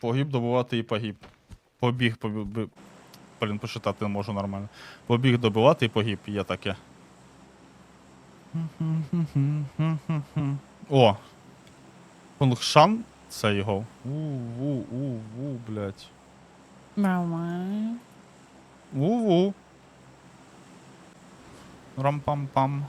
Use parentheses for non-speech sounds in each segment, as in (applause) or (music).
Погиб добивати і погиб. Побіг, побіг. Блін, почитати не можу нормально. Побіг добивати і погиб, є таке. О! Кунгшан це його. У-у-у-у, блядь. Нормально. У-у. Рам-пам-пам.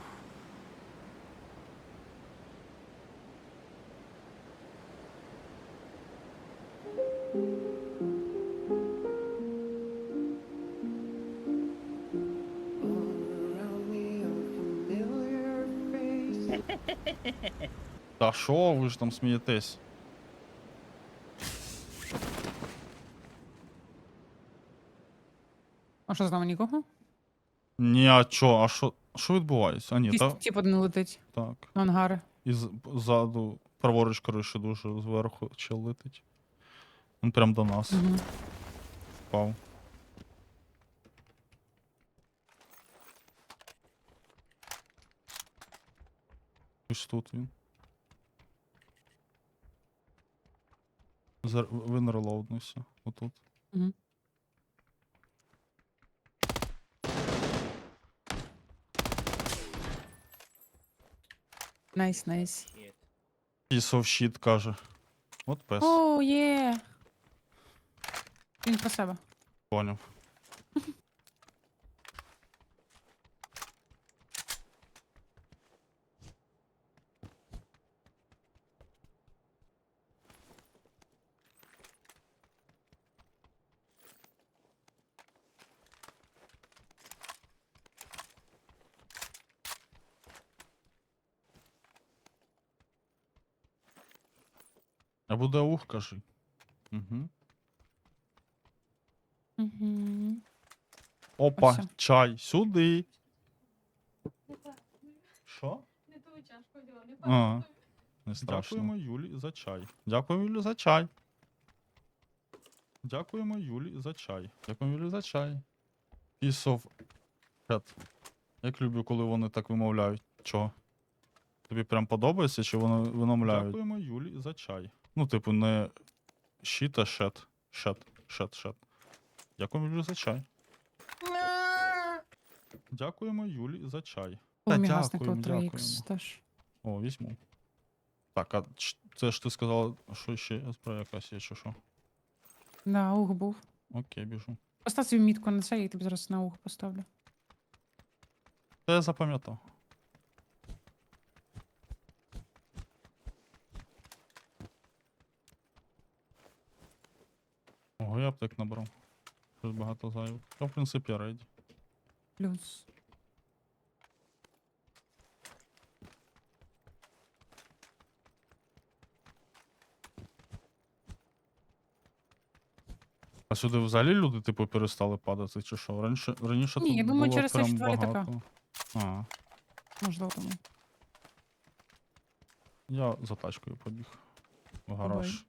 Та що ви ж там смієтесь? А що з нами нікого? Ні, а чо, а що? Що відбувається? А ні, та, Якийсь тип один летить так. на ангари. І з- ззаду, праворуч криші дуже зверху чел летить. Він прям до нас Угу. впав. Ось тут він. Він релоуднувся. Отут. Угу. Найс, найс. Piece of shit, каже. От пес. О, є. Він про себе. Поняв. А буде ух, кажи. Угу. Угу. Опа, Ось. чай, сюди. Що? Не ту чашку взяла, не А. пам'ятаю. Не Дякуємо Юлі за чай. Дякуємо Юлі за чай. Дякуємо Юлі за чай. Дякуємо Юлі за чай. Piece of shit. Як люблю, коли вони так вимовляють. Чого? Тобі прям подобається, чи вони вимовляють? Дякуємо Юлі за чай. Ну, типу, не щит, а шет. Шет, шет, шет. Дякуємо Юлі за чай. Дякуємо Юлі за чай. Та дякуємо, дякуємо. теж. О, візьму. Так, а ч- це ж ти сказала, що ще зброя якась є, чи що? Да, ух був. Окей, біжу. Постав собі мітку на це, я тобі зараз на ух поставлю. Це я запам'ятав. Ого, я аптек набрав. Щось багато зайвих. Я, в принципі, рейді. Плюс. А сюди взагалі люди, типу, перестали падати, чи що? Раніше, раніше Ні, тут я думаю, було через прям що тварі така. багато. А, Можливо, тому. я за тачкою побіг. В гараж.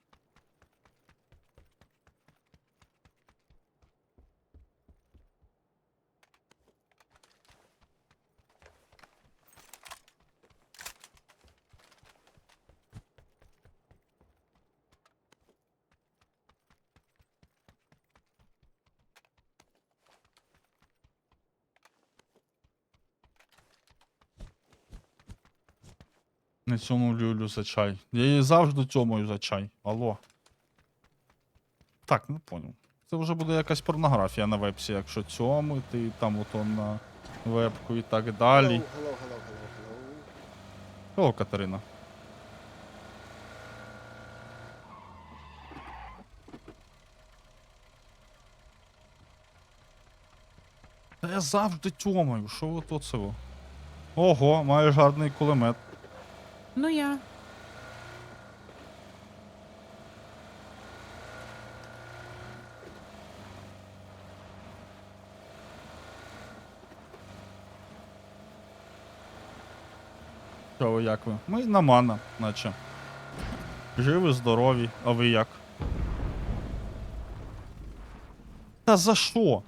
Не цьому люблю за чай. Я її завжди цьомою за чай. Алло. Так, не понял. Це вже буде якась порнографія на вебсі, якщо цьомити, і там ото на вебку і так далі. О, Катерина. Та я завжди тьомаю, що ви тут це? ви? Ого, маєш гарний кулемет. Ну я. Що як ви? Ми на мана, наче. Живі, здорові, а ви як? Та за що?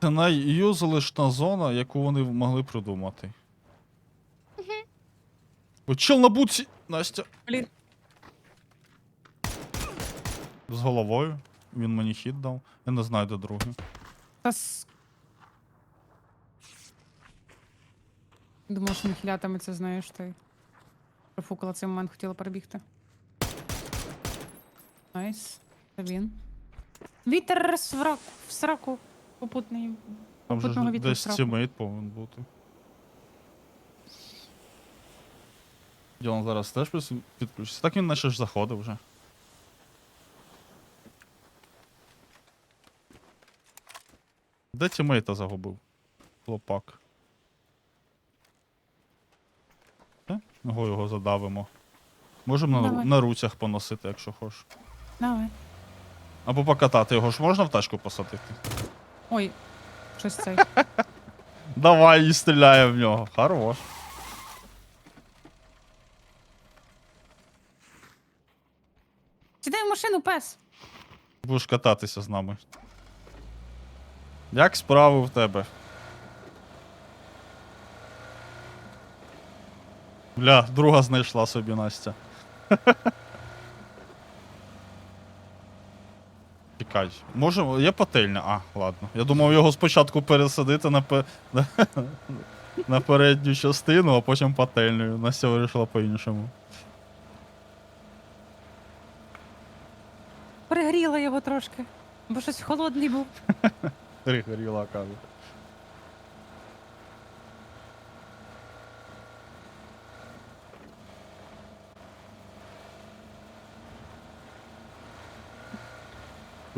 Це найюзлишна зона, яку вони могли придумати. О, чел на буці! Настя. Блін. З головою. Він мені хід дав. Я не знаю, де другий. Та с... Думала, що не хилятиметься, знаєш, ти. Профукала цей момент, хотіла перебігти. Найс. Це він. Вітер в сраку. Попутний. Там же Попутного ж вітру десь тімейт повинен бути. Ділан зараз теж підключиться. Так він наче ж заходив вже. Де тімейта загубив? Хлопак. Е? Його його задавимо. Можемо на, Давай. на руцях поносити, якщо хочеш. Давай. Або покатати його ж можна в тачку посадити? Ой, щось цей. (laughs) Давай і стріляє в нього. Хорош. Сідай в машину, пес. Будеш кататися з нами. Як справи в тебе? Бля, друга знайшла собі Настя. (laughs) Чекай. Може, є пательня? А, ладно. Я думав його спочатку пересадити на, пе... (laughs) на передню частину, а потім пательню. Настя вирішила по-іншому. Пригріла його трошки. Бо щось холодний був. (laughs) Пригоріла, кажу.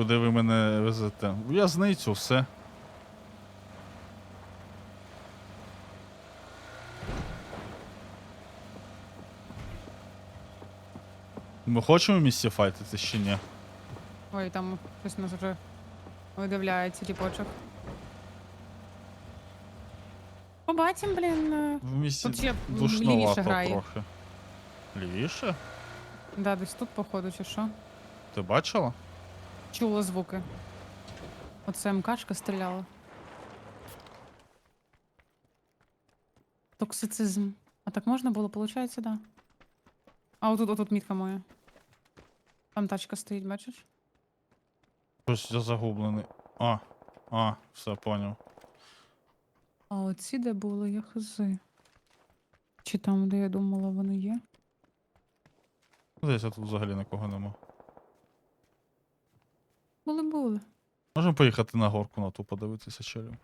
Куди ви мене везете? В в'язницю, все. Ми хочемо в місті файтити чи ні? Ой, там щось нас вже видивляється, тіпочок. Побачим, блін. е, В місті Тут ще лівіше грає. трохи. Лівіше? Да, десь тут, походу, чи що. Ти бачила? Чула звуки. Оце МКшка стріляла. Токсицизм. А так можна було, получається, да. А отут, отут мітка моя. Там тачка стоїть, бачиш? Щось я загублений. А, а, все поняв. А оці де були, я хази. Чи там, де я думала, вони є? Десь тут взагалі нікого нема. Були були. Можемо поїхати на горку на ту подивитися челю.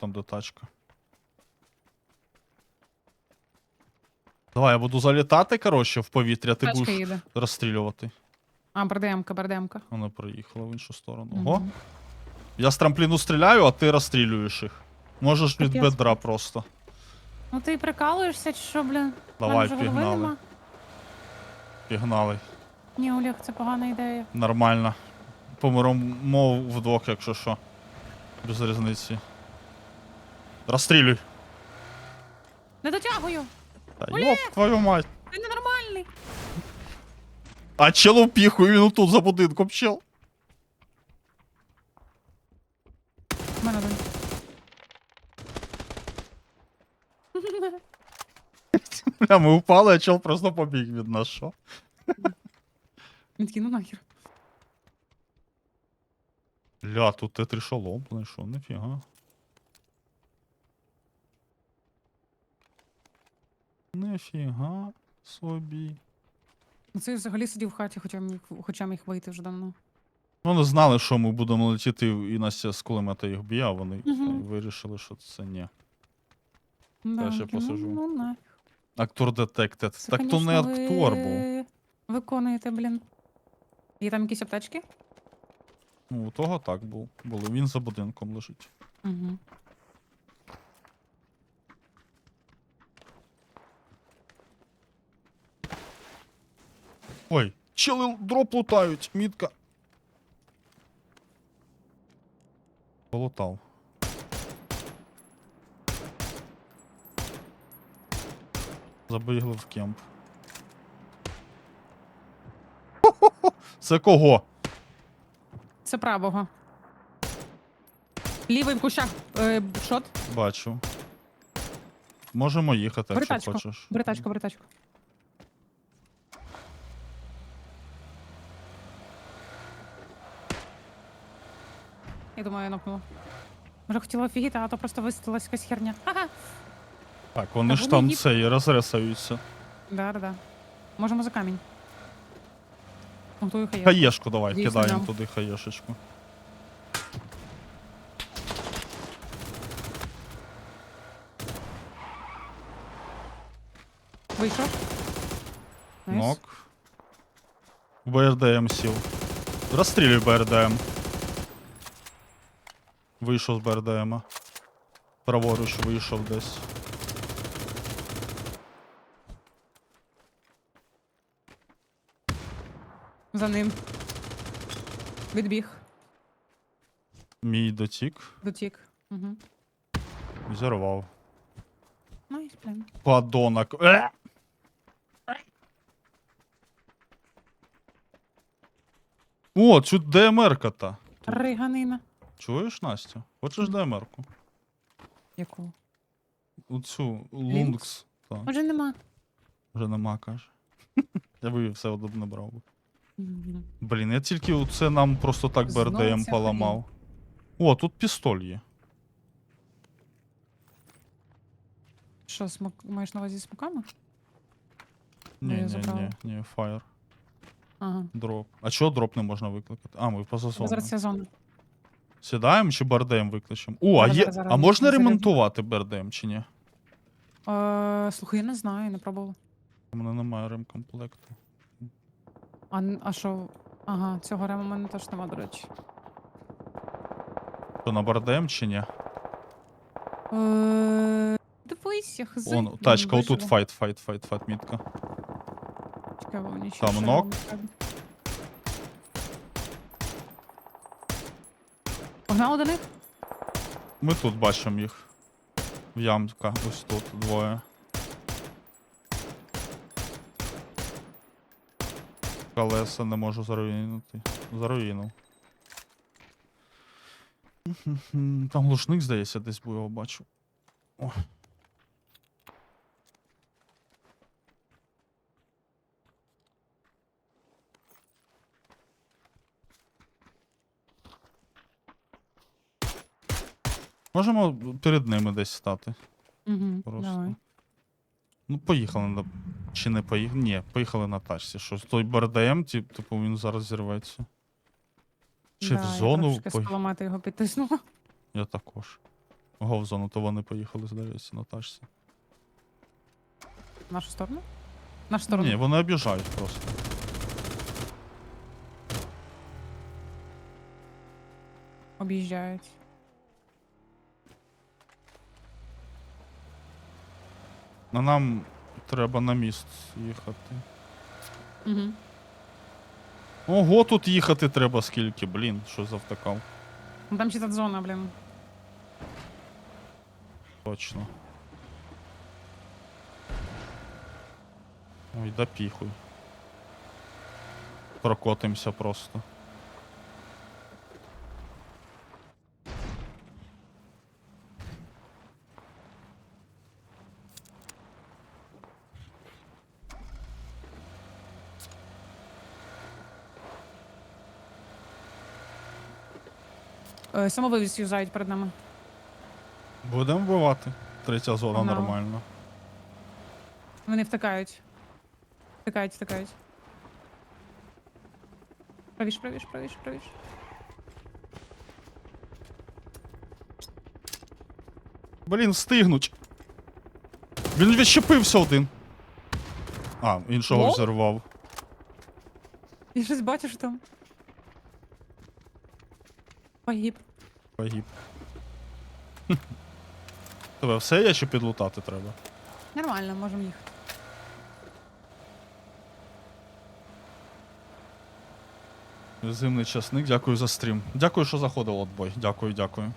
Там де тачка. Давай, я буду залітати, коротше, в повітря, ти Тачка будеш їде. розстрілювати. А, бардемка, бардемка. Вона проїхала в іншу сторону. Мгм. Ого. Я з трампліну стріляю, а ти розстрілюєш їх. Можеш від Капець. бедра просто. Ну ти прикалуєшся, чи що, блін? Давай, вже голови пігнали. нема. Пігнали. Ні, Олег, це погана ідея. Нормально. Помремо вдвох, якщо що. Без різниці. Розстрілюй. Не дотягую! Та йоп, твою мать. Ти ненормальний! А челу піху, він тут за будинком, чел. В мене один. Бля, ми упали, а чел просто побіг від нас, що? Він такий, ну нахер. Ля, тут Т3 шолом знайшов, ніфіга. Ніфіга собі. Ну це взагалі сидів в хаті, хоча міг, хоча міг вийти вже давно. Вони знали, що ми будемо летіти і Настя з кулемета їх б'є, а вони Мгм. вирішили, що це ні. Да, ще такий, посиджу. Ну, ну нафіг. Актор детектед. Це, Так то не конечно, актор ви був. Виконуєте, блін. Є там якісь аптечки? Ну, у того так був. Було. Він за будинком лежить. Угу. Ой, чели дроп лутають, мітка. Полутав. Забігли в кемп. Це кого? Це правого. Лівий в кущах. Е, шот. Бачу. Можемо їхати, якщо тачку. хочеш. Бери тачку. Я думаю, я нокнула. Може хотіла офігіти, а то просто вистрілилась якась херня. Ага. Так, вони Та ж вони там їх- цей розресаються. Да, да, да. Можемо за камінь. Готую хає. Хаєшку давай, Дійсно, кидаємо да. туди хаєшечку. Вийшов. Найс. Нок. БРДМ сів. Розстрілюй БРДМ. Вийшов з БРДМа. Праворуч вийшов десь. За ним. Відбіг. Мій дотік. Дотік. Угу. Зірвав. Найс, блін. Падонок. Е! О, цю ДМР-ка-та. Риганина. Чуєш, Настя? Хочеш ДМР-ку? Яку? Оцю Лункс. Та, Отже, нема. вже нема, каже. (laughs) Я би її все одно не брав би. Блін, я тільки оце нам просто так Знову БРДМ ця поламав. О, тут пістоль є. Що, смок... маєш на увазі смоками? Ні, я ні, забрала. ні, ні, фаєр. Ага. Дроп. А чого дроп не можна викликати? А, ми поза Бо зоною. Зараз ця зона. Сідаємо чи БРДМ викличемо? О, а Зараз, є. зараз, зараз, А можна зарядну. ремонтувати БРДМ чи ні? Е, слухай, я не знаю, не пробувала. У мене немає ремкомплекту. А, а що? Ага, цього рему в мене теж нема, до речі. То на БРДМ чи ні? Е, дивись, я хз. Вон, тачка, отут файт, файт, файт, файт, мітка. Цікаво, мені ще Там нок. йому. Погнали до них? Ми тут бачимо їх. В ямка, ось тут двоє. Колеса не можу заруїнити. Заруїнув. Там глушник, здається, десь був його бачу. О. Можемо перед ними десь стати. Угу, Просто. давай. Ну, поїхали на. Чи не поїхали? Ні, поїхали на тачці. Що той БРДМ, типу, він зараз зірветься. Чи в Да, зону Я трошки з кулемета його підтиснула. Я також. Ого, в зону, то вони поїхали, здається, на тачці. В нашу сторону? В нашу сторону. Ні, вони об'їжджають просто. Об'їжджають. На нам треба на міст їхати. Угу. Ого, тут їхати треба скільки, блін, що завтакав. Ну, там чита зона, блін. Точно. Ой, да піхуй. Прокотимся просто. Е, самовивіз юзають перед нами. Будемо вбивати. Третя зона Погнали. нормально. Вони втикають. Втикають, втикають. Правіш, правіш, правіш, правіш. Блін, встигнуть. Він відщепився один. А, іншого Лол? взірвав. Я щось бачу, що там. Погиб. Погиб. (laughs) Тебе все є чи підлутати треба? Нормально, можемо їхати. Зимний часник, дякую за стрім. Дякую, що заходив отбой. Дякую, дякую.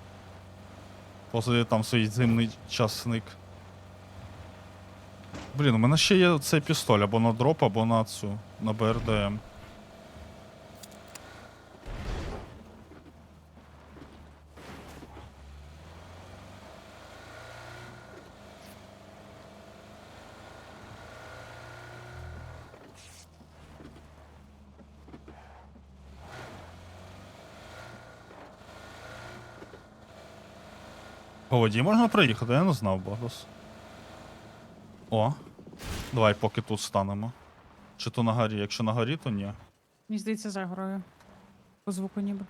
Посади там свій зимний часник. Блін, у мене ще є цей пістоль або на дроп, або на цю, на БРДМ. По воді можна проїхати, я не знав, Богдас. О. Давай поки тут станемо. Чи то на горі? Якщо на горі, то ні. Мені здається, за горою. По звуку ніби.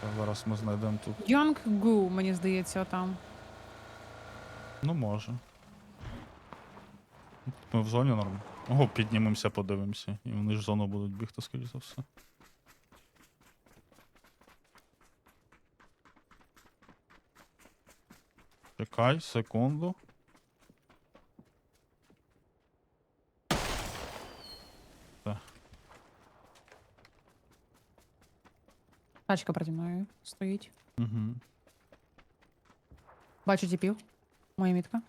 Так, Зараз ми знайдемо тут. Йонг Гу, мені здається, отам. Ну, може. Ми в зоні норм. Ого, піднімемося, подивимося. І вони ж в зону будуть бігти, скоріш за все. Чекай, секунду. Тачка переді мною стоїть. Угу. Бачу тіпів. Моя мітка.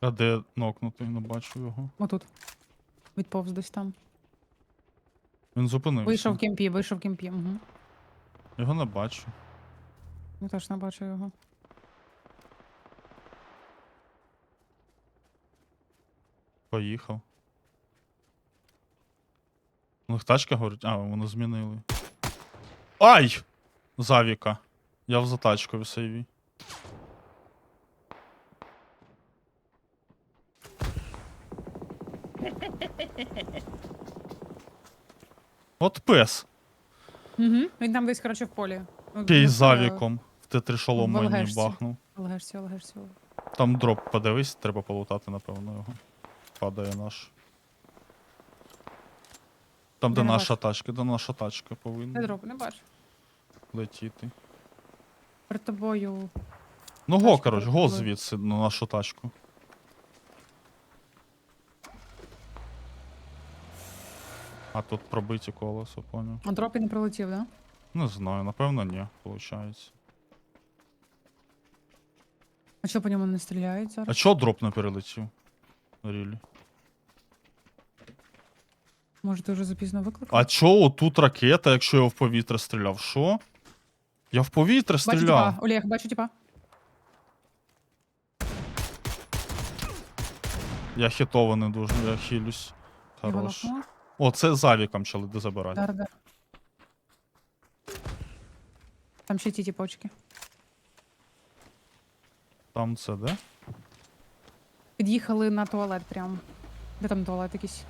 А де нокнутий? Не бачу його. Отут. Відповз десь там. Він зупинився. Вийшов в кемпі, вийшов в кемпі. Угу. Його не бачу. Я теж не бачу його. Поїхав. У них тачка горить. А, вони змінили. Ай! Завіка. Я в затачку в сейві. (laughs) От пес. Угу. Він там десь, коротше, в полі. Ну, Кей ну, з. В Т3 шолом мені бахнув. Легешся, легешся. Там дроп подивись, треба полутати, напевно, його. Падає наш. Там, де не наша бачу. тачка, де наша тачка Не повинна дроп, не бачу. летіти. Перед тобою. Ну го, Тачка коротше, го звідси на нашу тачку. А тут пробиті колесо, поняв. А дроп і не прилетів, да? Не знаю, напевно, ні, виходить. А що по ньому не стріляють зараз? А чого дроп не перелетів? Рілі. Може, ти вже запізно викликав? А чого тут ракета, якщо я в повітря стріляв? Що? Я в повітря Бачу тіпа. стріляв. Олег, бачу тіпа. Я хітований дуже, я хилюсь. Його Хорош. нокнула. О, це завіком чали, де забирати. Дар, дар. Там ще ті тіпочки. Там це де? Під'їхали на туалет прям. Де там туалет якийсь?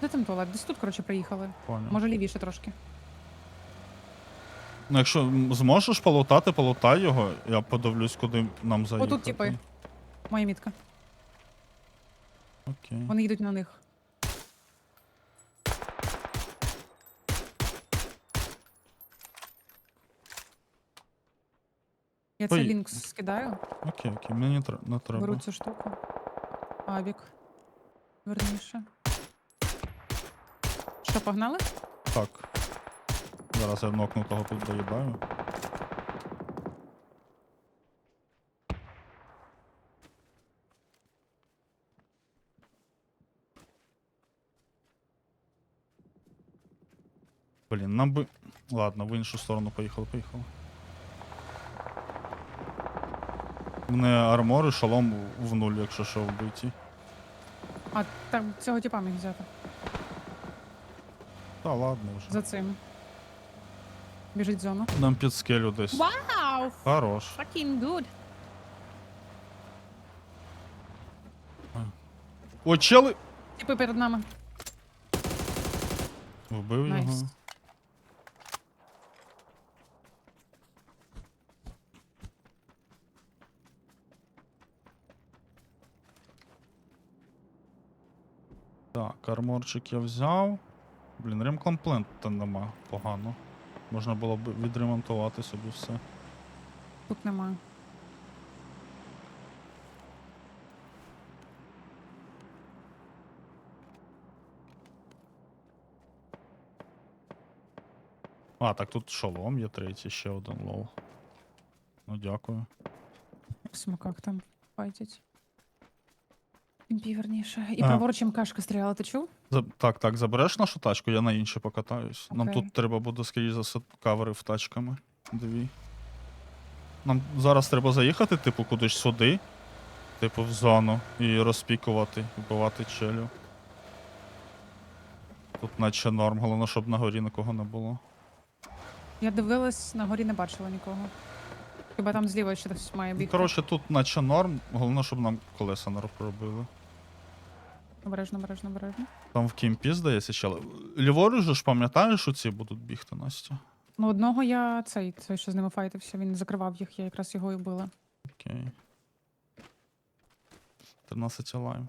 Де там туалет? Десь тут, коротше, приїхали. Поняв. Може лівіше трошки. Ну, якщо м, зможеш полутати, полутай його, я подивлюсь, куди нам заїхати. Отут тіпи. Моя мітка. Окей. Вони їдуть на них. Я цей Ой. лінк скидаю, Окей, окей, мені не тр- не треба. беру цю штуку. Авік. Верніше. Що, погнали? Так. Зараз я нокнутого тут доїдаю. Блін, нам би. Ладно, в іншу сторону поїхали, поїхали. Мене армор і шолом в нуль, якщо що вбиті. А, так цього типа міг взяти. Та ладно вже. За цим. Біжить зона. Нам під скелю десь. Вау! Хорош. Fucking good. О, чели! Типи перед нами. Вбив Найс. Так, арморчик я взяв. Блін, ремкомплента нема погано. Можна було б відремонтувати собі все. Тут немає. А, так тут шолом є третій, ще один лоу. Ну дякую. В смоках там файтять. Імпі, верніше. І А. праворуч МКшка стріляла, ти чув? За... Так, так, забереш нашу тачку, я на іншій покатаюсь. Нам Окей. тут треба буде, скоріш за все, кавери в тачками. Дві. Нам зараз треба заїхати, типу, кудись сюди. Типу, в зону. І розпікувати, вбивати челю. Тут наче норм, головне, щоб на горі нікого не було. Я дивилась, на горі не бачила нікого. Хіба там зліва ще хтось має Ну, бігти. коротше, тут наче норм, головне, щоб нам колеса не пробили. Обережно, обережно, обережно. Там в кімпі, здається, ще. Ліворуч же ж пам'ятаєш, оці будуть бігти, Настя? Ну, одного я цей, цей, що з ними файтився, він закривав їх, я якраз його і била. Окей. 13 лайм.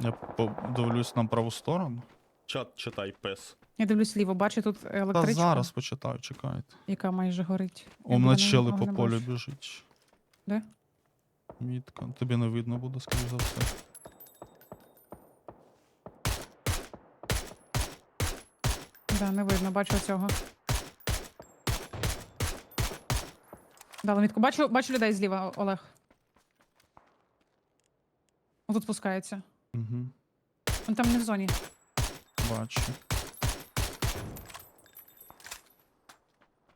Я подивлюсь на праву сторону. Чат читай пес. Я дивлюсь ліво, бачу тут Та електричку, зараз почитаю, чекайте. яка майже горить. Я біля на неї чели нікого по не полю бачу. біжить. Де? Мітка. Тобі не видно буде, скоріше за все. Да, не видно, бачу цього. Дала мітку. Бачу, бачу людей зліва, О- Олег. Тут спускається. Угу. Він там не в зоні. Бачу.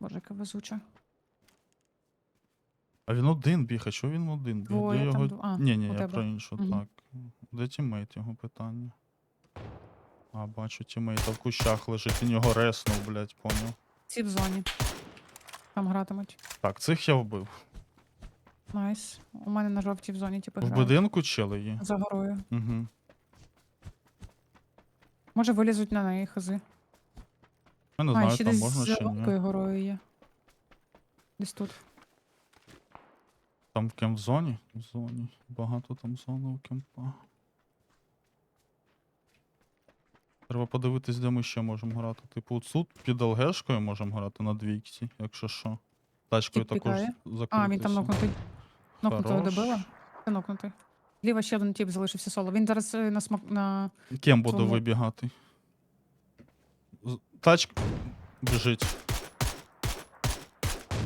Боже, яка везуча. А він один біг, а чого він один біг? Двоє там дв- а, ні, ні, у я тебе. про іншу, Мгм. так. Де тімейт його питання? А, бачу, тімейта в кущах лежить, він його реснув, блядь, поняв. Ці в зоні. Там гратимуть. Так, цих я вбив. Найс. У мене на жовтій в зоні, типу, В грають. будинку чели є. За горою. Угу. Може вилізуть на неї хази. Я не а, знаю, ще там десь можна за чи ні. великою горою є. Десь тут. Там в кемп-зоні? В зоні. Багато там зони у кемпа. Треба подивитись, де ми ще можемо грати. Типу, тут під ЛГшкою можемо грати на двійці, якщо що. Тачкою Тіп також пікає? А, він там нокнутий. Нокнутого Хорош. добила? Це нокнутий. Ліва ще один тип залишився соло. Він зараз е, на смак на. Кем буде Цьому. вибігати? З- Тачка біжить.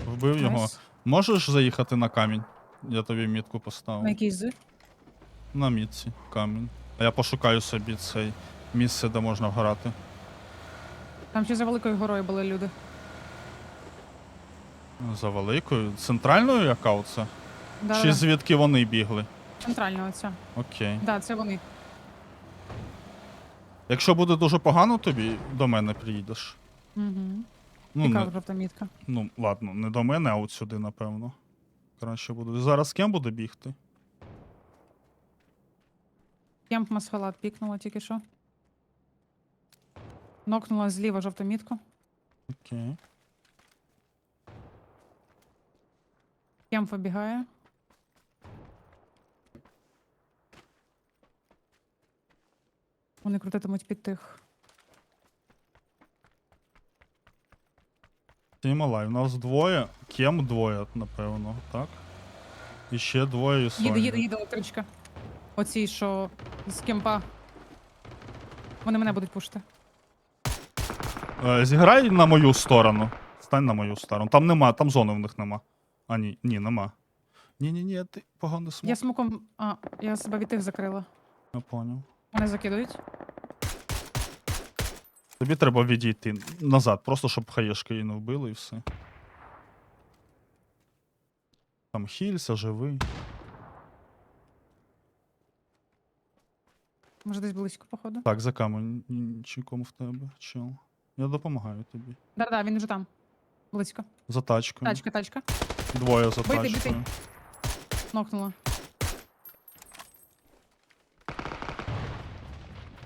Вбив його. Найс. Можеш заїхати на камінь? Я тобі мітку поставив. На якийсь з. На мітці камінь. А я пошукаю собі цей місце, де можна грати. Там ще за великою горою були люди. За великою. Центральною яка оце? Да, Чи да. звідки вони бігли? Центральна оця. Окей. Да, це вони. Якщо буде дуже погано тобі, до мене приїдеш. Угу. Ну, Яка не, жовта мітка. ну ладно, не до мене, а от сюди, напевно. Краще буде. Зараз з ким буде бігти? Кемп масхалат пікнула тільки що. Нокнула зліва жовту мітку. Окей. Кемп вибігає. Вони крутитимуть під тих. Тімалай, у нас двоє. Кем двоє, напевно, так? І ще двоє і Їде, їде, Соня. їде електричка. Оці, що з кемпа. Вони мене будуть пушити. Е, Зіграй на мою сторону. Стань на мою сторону. Там нема, там зони в них нема. А ні, ні, нема. Ні, ні, ні, ти поганий смок. Я смоком. А, я себе від тих закрила. Я поняв. Вони закидують. Тобі треба відійти назад, просто щоб хаєшки її не вбили і все. Там хілься, живий. Може десь близько, походу. Так, за каменчиком в тебе, чел. Я допомагаю тобі. Да-да, він вже там. Близько. За тачкою. Тачка, тачка. Двоє за Бити, бити. тачкою. Нокнула.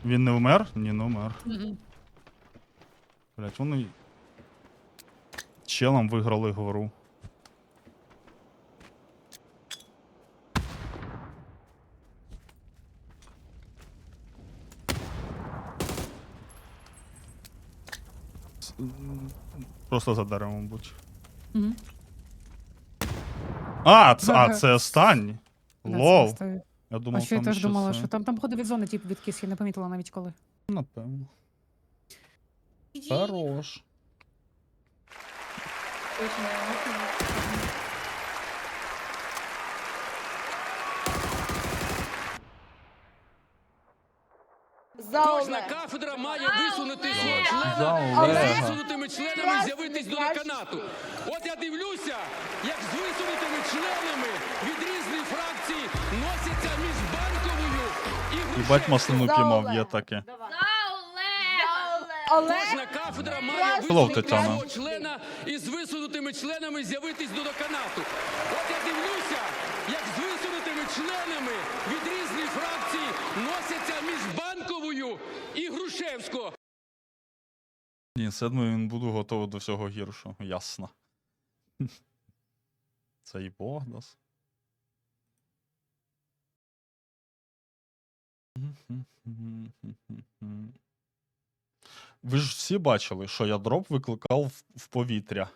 Він не вмер? Ні, не вмер. Блять, вони челом виграли гру. Просто за деревом будь. Мгм. А, це, а, це останній. Да, це Лол. оставив. Я А думав, що я там теж ще думала, це. що там, там походу від зони тип відкис, я не помітила навіть коли. Напевно. Хорош. Кожна кафедра має висунути свого члена За Олега. з висунутими членами з'явитись до деканату. От я дивлюся, як з висунутими членами від різних фракцій носяться між банковою і Їбать маслину піймав, є таке. Кожна кафедра має висунути члена і з висунутими членами з'явитись до деканату. От я дивлюся, як з висунутими членами від різних фракцій носяться між банковою і Грушевською. Ні, все одно він буду готовий до всього гіршого, ясно. (laughs) Це і Богдас. Ви ж всі бачили, що я дроп викликав в- повітря.